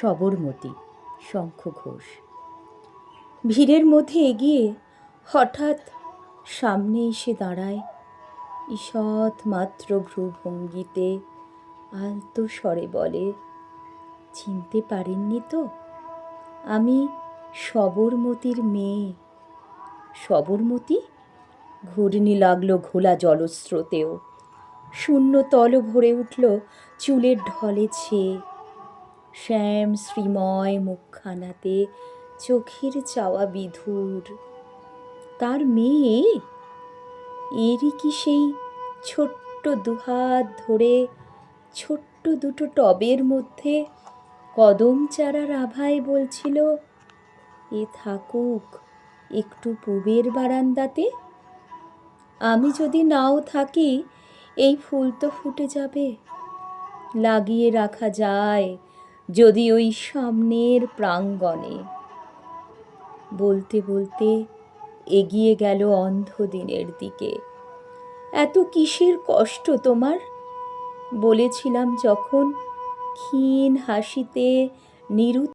সবরমতী শঙ্খ ঘোষ ভিড়ের মধ্যে এগিয়ে হঠাৎ সামনে এসে দাঁড়ায় ঈষৎ মাত্র ভ্রুভঙ্গিতে আলতো স্বরে বলে, চিনতে পারেননি তো? আমি সবরমতীর মেয়ে। সবরমতী? ঘূর্ণি লাগল ঘোলা জলস্রোতেও। শূন্য তল ভরে উঠল চুলের ঢলে ছেয়ে। শ্যাম শ্রীময় মুখখানাতে চোখের চাওয়া বিধুর। তার মেয়ে? এরই কি সেই ছোট্ট দুহাত ধরে ছোট্ট দুটো টবের মধ্যে কদম চারার আভায় বলছিল, এ থাকুক একটু পুবের বারান্দাতে। আমি যদি নাও থাকি, এই ফুল তো ফুটে যাবে। লাগিয়ে রাখা যায় যদি ওই সামনের প্রাঙ্গণে। বলতে বলতে এগিয়ে গেল অন্ধ দিনের দিকে। এত কিসের কষ্ট তোমার? বলেছিলাম যখন ক্ষীণ হাসিতে নিরু